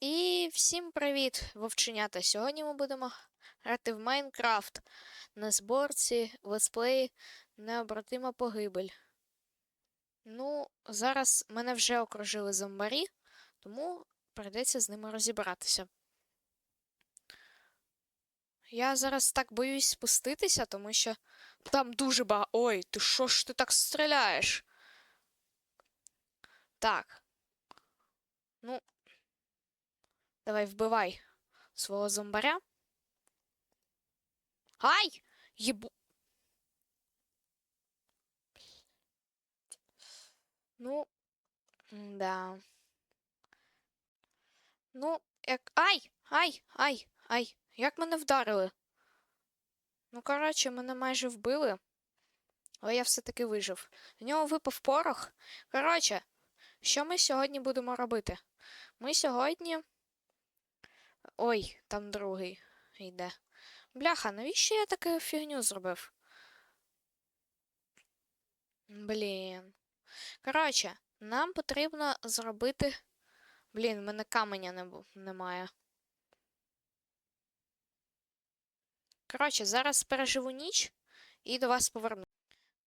І всім привіт, вовченята! Сьогодні ми будемо грати в Майнкрафт на зборці летсплеї Необратима погибель. Ну, зараз мене вже окружили зомбарі, тому прийдеться з ними розібратися. Я зараз так боюсь спуститися, тому що там дуже багато. Ой, ти що ж ти так стріляєш? Так. Ну, Давай вбивай свого зомбаря. Ай! Єбу. Ну, да. Ну, як. Ай! Ай! Ай! Ай! Як мене вдарили? Ну, коротше, мене майже вбили. Але я все-таки вижив. В нього випав порох. Коротше, що ми сьогодні будемо робити? Ми сьогодні. Ой, там другий йде. Бляха, навіщо я таку фігню зробив? Блін. Коротше, нам потрібно зробити. Блін, в мене каменя не бу- немає. Коротше, зараз переживу ніч і до вас поверну.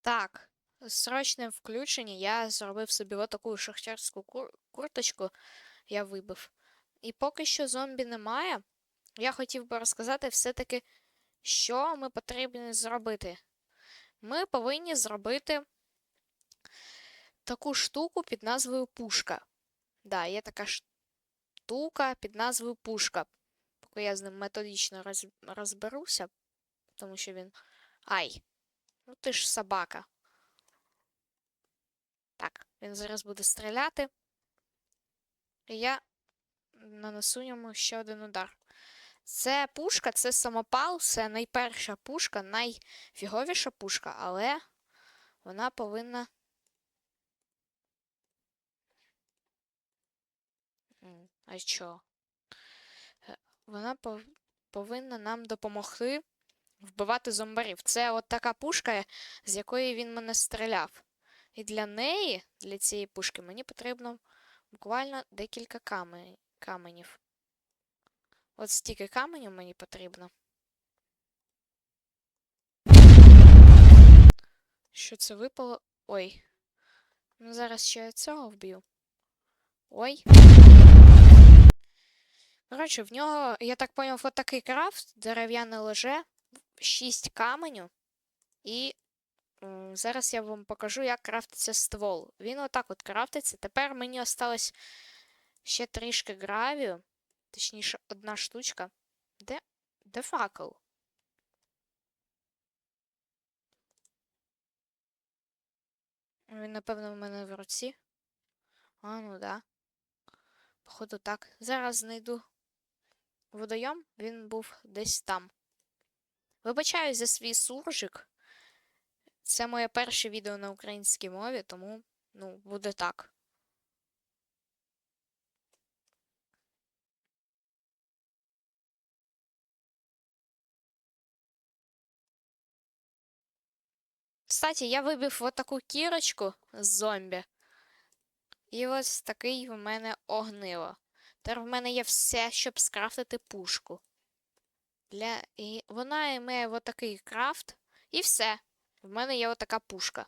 Так, срочне включення. Я зробив собі отаку шахтярську кур- курточку, я вибив. І поки що зомбі немає. Я хотів би розказати все-таки, що ми потрібно зробити. Ми повинні зробити таку штуку під назвою пушка. Да, є така штука під назвою пушка. Поки я з ним методично роз... розберуся, тому що він. Ай! Ну ти ж собака. Так, він зараз буде стріляти. І я нанесу йому ще один удар. Це пушка, це самопал, це найперша пушка, найфіговіша пушка, але вона повинна. А що? Е, Вона пов- повинна нам допомогти вбивати зомбарів. Це от така пушка, з якої він мене стріляв. І для неї, для цієї пушки, мені потрібно буквально декілька каменів каменів. От стільки каменів мені потрібно. Що це випало? Ой. Ну зараз ще я цього вб'ю. Ой. Коротше, в нього, я так поняв, от такий крафт, дерев'яне ложе, 6 каменю. І зараз я вам покажу, як крафтиться ствол. Він отак от крафтиться. Тепер мені осталось ще трішки гравію. Точніше, одна штучка. Де? Де факел? Він, напевно, в мене в руці. А, ну да. Походу так. Зараз знайду водойом, він був десь там. Вибачаюсь за свій суржик. Це моє перше відео на українській мові, тому, ну, буде так. Кстати, я вибив отаку кірочку з зомбі. І ось такий в мене огнило. Тепер в мене є все, щоб скрафтити пушку. Для... І вона має отакий крафт. І все. В мене є отака пушка.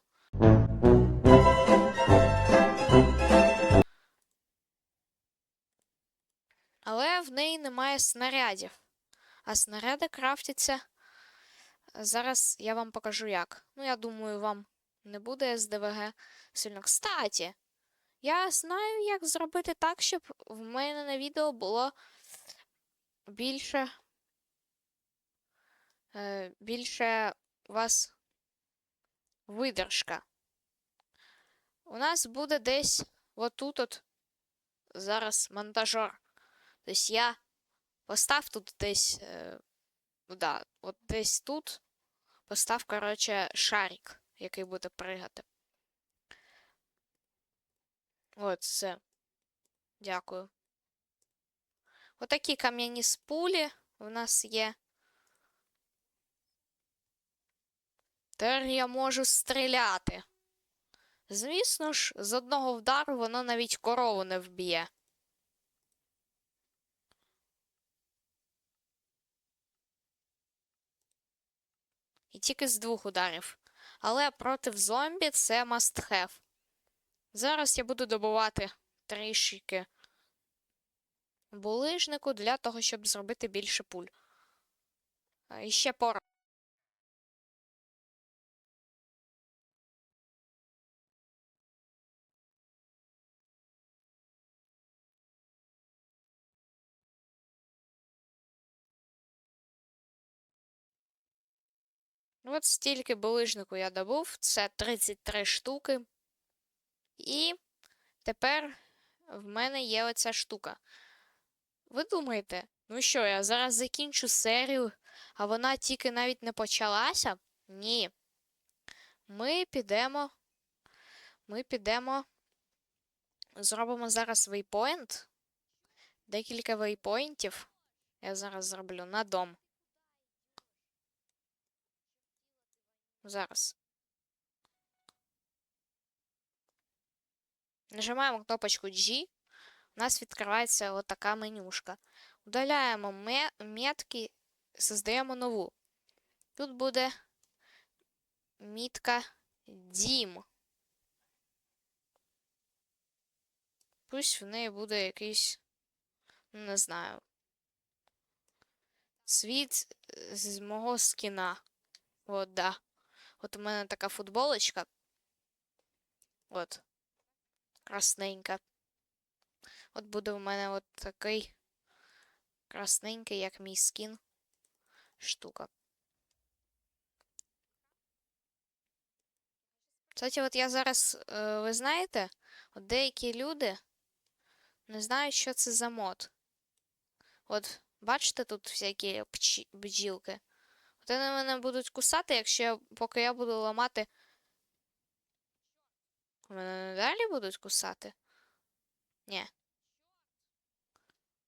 Але в неї немає снарядів. А снаряди крафтяться. Зараз я вам покажу як. Ну, я думаю, вам не буде СДВГ сильно. Кстаті, я знаю, як зробити так, щоб в мене на відео було більше. Е, більше у вас видержка. У нас буде десь отут от зараз монтажер. Тобто я постав тут десь. Да, от десь тут постав, коротше, шарик, який буде пригати. От все. Дякую. Отакі кам'яні спулі в нас є. Тепер я можу стріляти. Звісно ж, з одного вдару воно навіть корову не вб'є. Тільки з двох ударів. Але проти зомбі це must have. Зараз я буду добувати трішки булижнику для того, щоб зробити більше пуль. І ще пора. От стільки булижнику я добув, це 33 штуки. І тепер в мене є оця штука. Ви думаєте, ну що, я зараз закінчу серію, а вона тільки навіть не почалася? Ні. Ми підемо. Ми підемо. Зробимо зараз вейпоінт. Декілька вейпоінтів. Я зараз зроблю на дом. Зараз. Нажимаємо кнопочку G. У нас відкривається отака менюшка. Удаляємо ме- метки, создаємо нову. Тут буде мітка Дім. Пусть в неї буде якийсь, ну, не знаю, світ е, з мого скіна. От, да. От у мене така футболочка. От. Красненька. От буде у мене от такий красненький, як мій скін. Штука. Кстати, от я зараз, е, ви знаєте, от деякі люди не знають, що це за мод. От, бачите, тут всякі бджілки. Вони мене будуть кусати, якщо я, поки я буду ламати. Мене не далі будуть кусати? Ні.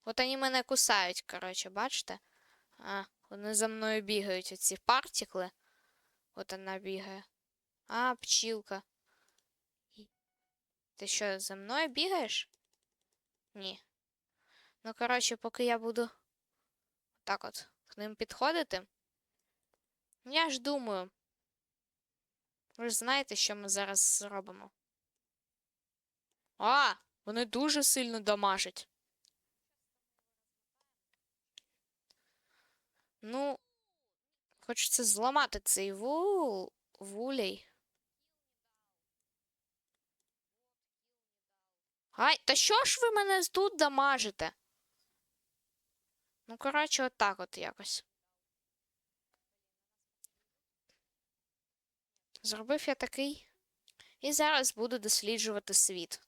От вони мене кусають, коротше, бачите? А, вони за мною бігають, оці партикли. От вона бігає. А, пчілка. Ти що, за мною бігаєш? Ні. Ну, коротше, поки я буду так от к ним підходити. Я ж думаю. Ви ж знаєте, що ми зараз зробимо. А, вони дуже сильно дамажать. Ну, хочеться зламати цей вул... вулей. Ай, та що ж ви мене тут дамажите? Ну, коротше, отак от якось. Зробив я такий. І зараз буду досліджувати світ.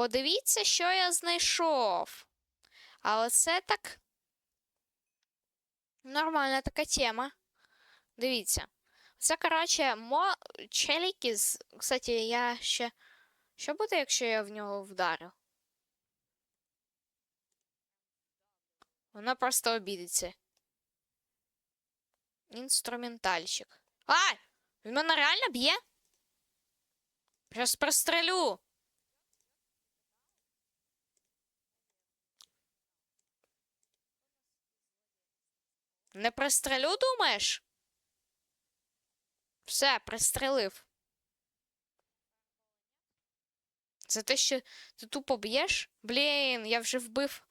Подивіться, що я знайшов. Але це так. Нормальна така тема. Дивіться. Це, коротше, мо... челіки. Кстати, я ще. Що буде, якщо я в нього вдарю? Вона просто обідеться. Інструментальщик. А! Він мене реально б'є? Зараз прострелю. Не пристрелю, думаєш? Все, пристрелив. За те, що ти тупо б'єш? Блін, я вже вбив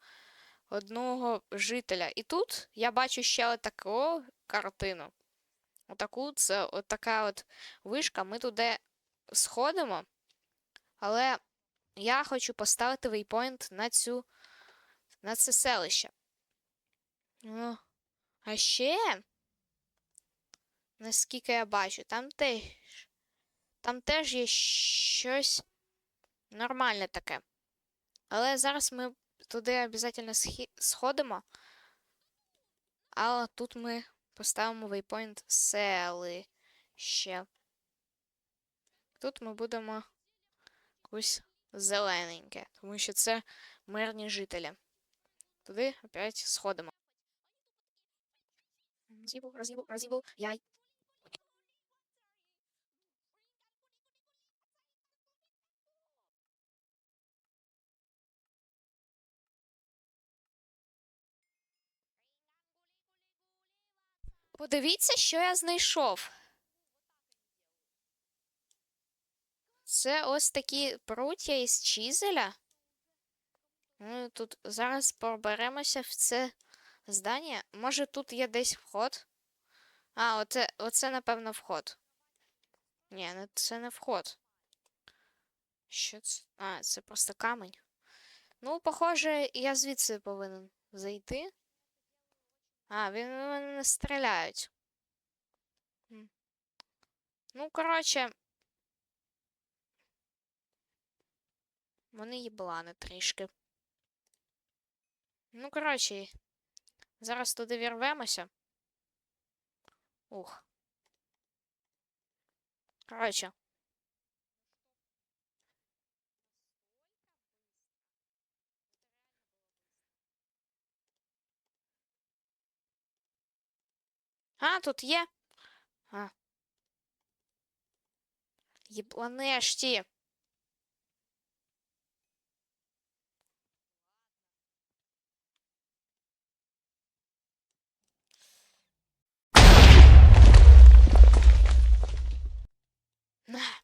одного жителя. І тут я бачу ще отаку картину. Отаку, це отака от вишка. Ми туди сходимо. Але я хочу поставити вейпоінт на цю на це селище. Ну, а ще, наскільки я бачу, там теж там теж є щось нормальне таке. Але зараз ми туди обов'язково сходимо. А тут ми поставимо waypoint селище. Тут ми будемо якусь зелененьке, тому що це мирні жителі. Туди опять сходимо. Роз'їбу, роз'їбу, роз'їбу, яй. Подивіться, що я знайшов. Це ось такі пруття із чізеля. Ми тут зараз проберемося в це здання. Може тут є десь вход? А, оце, оце напевно, вход. Ні, ну це не вход. Що це? А, це просто камінь. Ну, похоже, я звідси повинен зайти. А, він мене не стріляють. Ну, коротше. Вони їблани трішки. Ну, коротше, зараз туди вірвемося. Ух. Коротше. А, тут є. А. Єбланешті. На.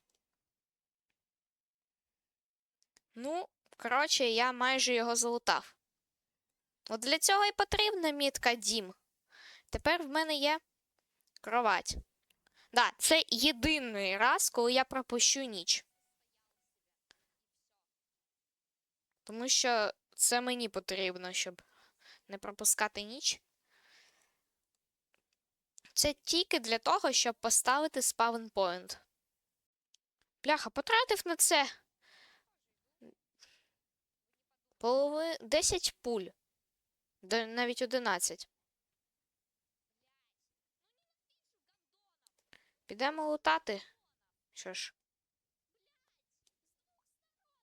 Ну, коротше, я майже його залутав. От для цього і потрібна мітка дім. Тепер в мене є кровать. Да, це єдиний раз, коли я пропущу ніч. Тому що це мені потрібно, щоб не пропускати ніч. Це тільки для того, щоб поставити спавнпоінт. Бляха, потратив на це. Полови 10 пуль. Навіть 11. Підемо лутати. Що ж?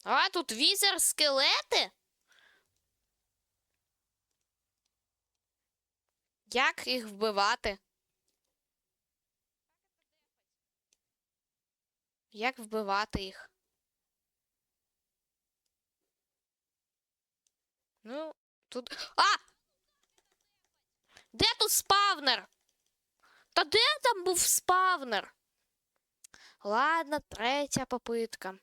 А, тут візер скелети? Як їх вбивати? Як вбивати їх? Ну, тут. А! Де тут спавнер? Та де там був спавнер? Ладно, третя попитка.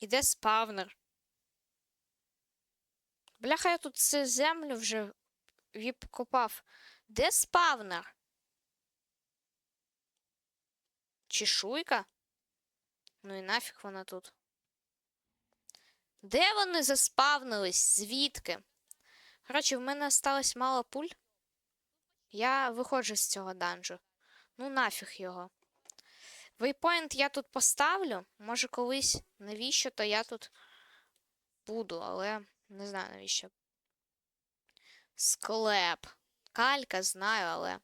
Іде спавнер. Бляха, я тут цю землю вже відкопав. Де спавнер? Чешуйка? Ну і нафіг вона тут. Де вони заспавнились? Звідки? Коротше, в мене осталось мало пуль. Я виходжу з цього данжу. Ну, нафіг його. Вейпоінт я тут поставлю. Може колись навіщо, то я тут буду, але не знаю навіщо. Склеп. Калька знаю, але.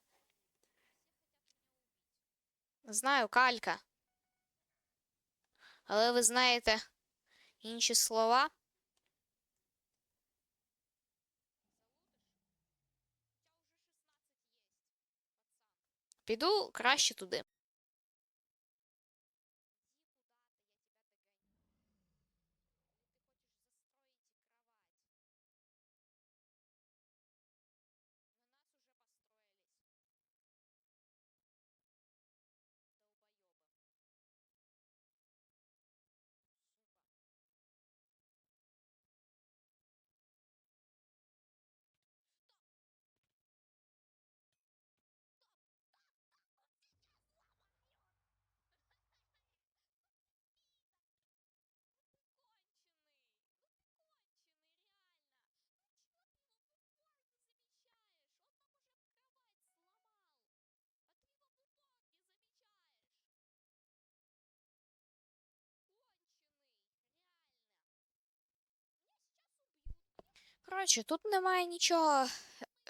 Знаю калька. Але ви знаєте інші слова? Піду краще туди. Коротше, тут немає нічого,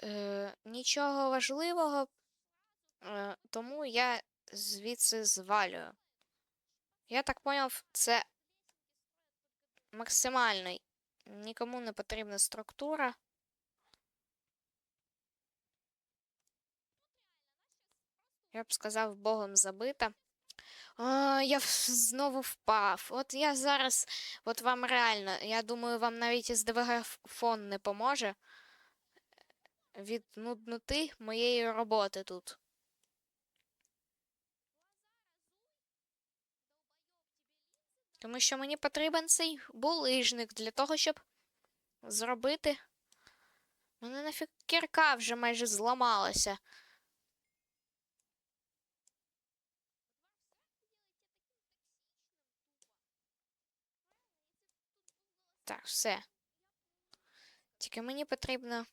е, нічого важливого, е, тому я звідси звалюю. Я так поняв, це максимальний. Нікому не потрібна структура. Я б сказав, Богом забита. А, я знову впав. От я зараз, от вам реально, я думаю, вам навіть СДВГ фон не поможе від нудноти моєї роботи тут. Тому що мені потрібен цей булижник для того, щоб зробити. У мене нафіг кірка вже майже зламалася. Так, все. Тільки мені потрібно.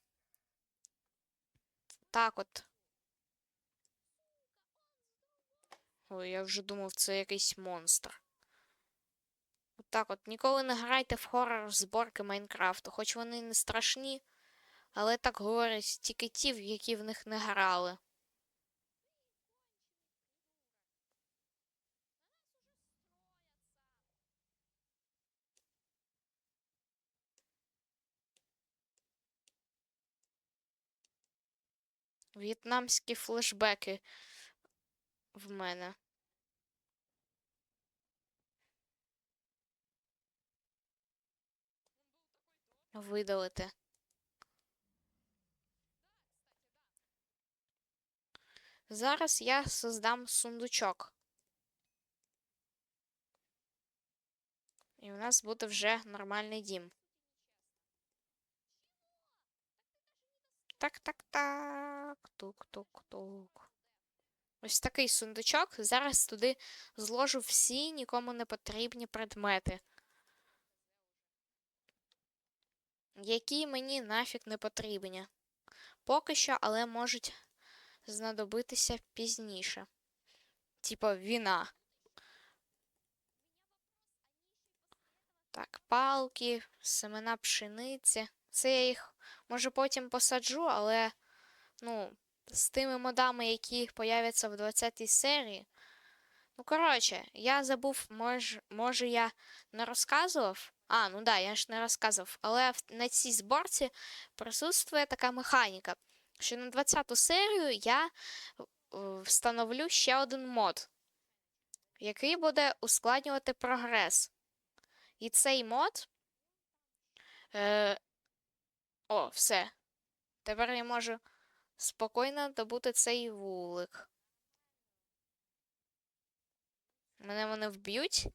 Так от. Ой, я вже думав, це якийсь монстр. От так от. Ніколи не грайте в хоррор зборки Майнкрафту, хоч вони не страшні, але так говорять тільки ті, які в них не грали. В'єтнамські флешбеки в мене. Видалити. Зараз я создам сундучок. І у нас буде вже нормальний дім. Так, так, так. Тук-тук-тук. Ось такий сундучок. Зараз туди зложу всі нікому не потрібні предмети. Які мені нафіг не потрібні. Поки що, але можуть знадобитися пізніше. Типа віна. Так, палки, семена пшениці. Це я їх може потім посаджу, але ну, з тими модами, які появляться в 20-й серії. Ну, коротше, я забув, може, може, я не розказував. А, ну да, я ж не розказував. Але на цій зборці присутствує така механіка, що на 20-ту серію я е, встановлю ще один мод, який буде ускладнювати прогрес. І цей мод. Е, о, все. Тепер я можу спокійно добути цей вулик. Мене вони вб'ють.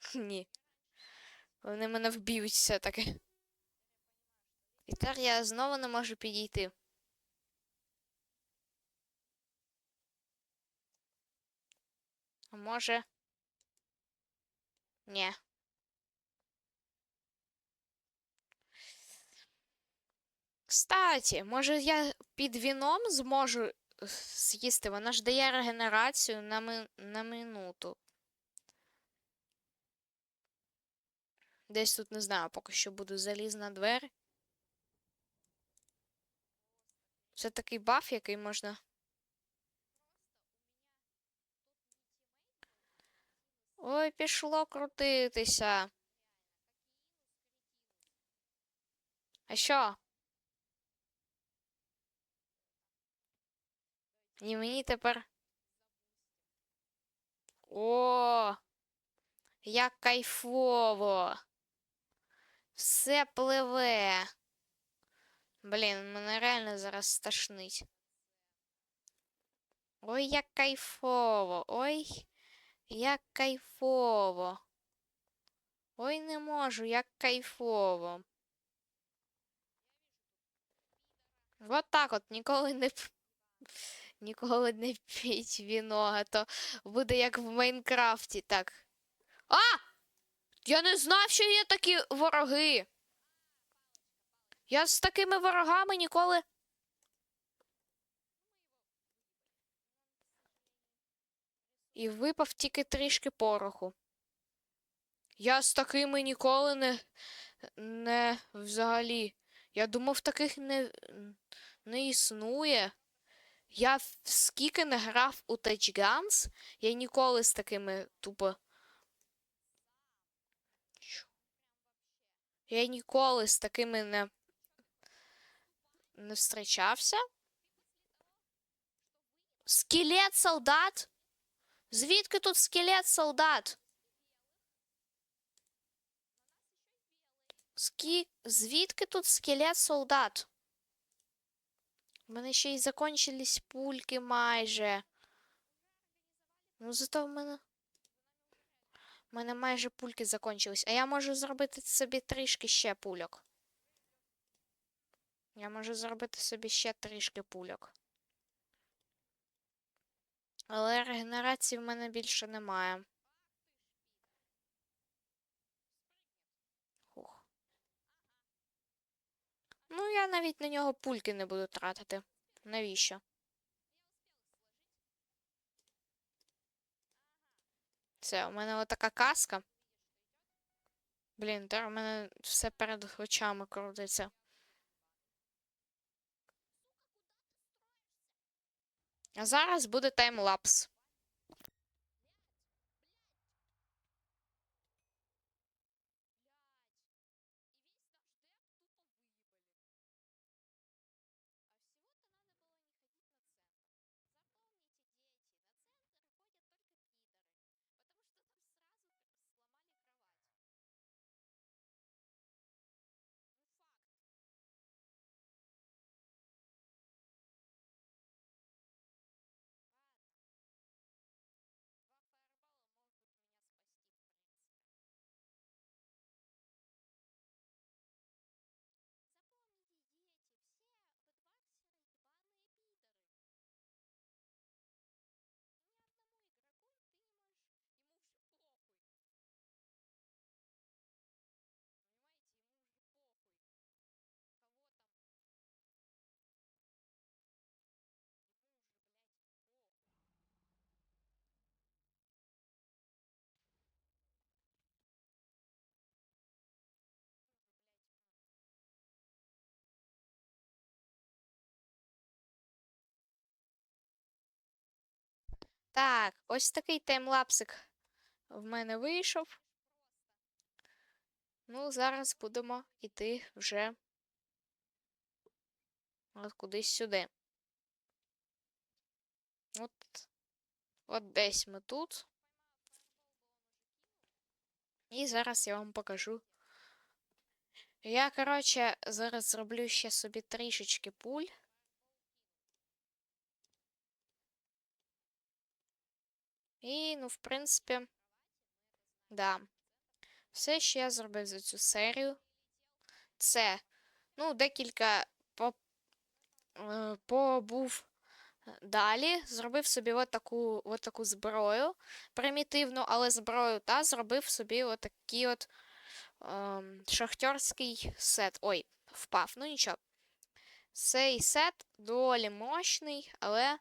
Ні. Вони мене вб'ють все-таки. І тепер я знову не можу підійти. А може. Ні. Кстаті, може я під віном зможу е, з'їсти? Вона ж дає регенерацію на, ми... на минуту. Десь тут не знаю, поки що буду залізна двері. Це такий баф, який можна. Ой, пішло крутитися. А що? І мені тепер. О! Як кайфово! Все пливе. Блін, мене реально зараз стошнить. Ой, як кайфово! Ой, як кайфово. Ой, не можу, як кайфово. Вот так от ніколи не ніколи не піть віно, а то буде як в Майнкрафті, так. А! Я не знав, що є такі вороги. Я з такими ворогами ніколи. І випав тільки трішки пороху. Я з такими ніколи не, не взагалі. Я думав, таких не, не існує. Я скільки не грав у Touch Guns, я ніколи з такими тупо. Я ніколи з такими не, не зустрічався. Скелет солдат? Звідки тут скелет солдат? Скі... Звідки тут скелет солдат? У мене ще й закончились пульки майже. Ну, зато в мене. У мене майже пульки закончились. А я можу зробити собі трішки ще пульок. Я можу зробити собі ще трішки пульок. Але регенерації в мене більше немає. Хух. Ну, я навіть на нього пульки не буду тратити. Навіщо? Це, у мене отака каска. Блін, тепер у мене все перед очами крутиться. А зараз буде таймлапс. Так, ось такий таймлапсик в мене вийшов. Ну, зараз будемо йти вже от кудись сюди. От, от десь ми тут. І зараз я вам покажу. Я, коротше, зараз зроблю ще собі трішечки пуль. І, ну, в принципі, да. Все, що я зробив за цю серію, це, ну, декілька по, е, побув далі, зробив собі от таку, от таку зброю примітивну, але зброю, та зробив собі от от ем, шахтерський сет. Ой, впав, ну нічого. Цей сет доволі мощний, але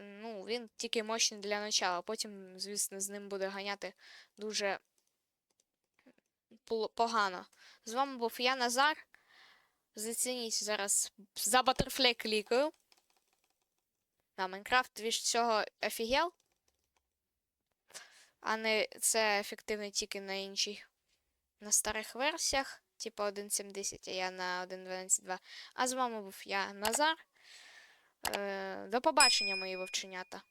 ну, він тільки мощний для начала. Потім, звісно, з ним буде ганяти дуже погано. З вами був я, Назар. Зацініть зараз за Butterfly клікаю. На Майнкрафт від цього офігел. А не це ефективно тільки на іншій. На старих версіях, типу 1.7.10, а я на 1.12.2. А з вами був я, Назар. Е, до побачення, мої вовченята.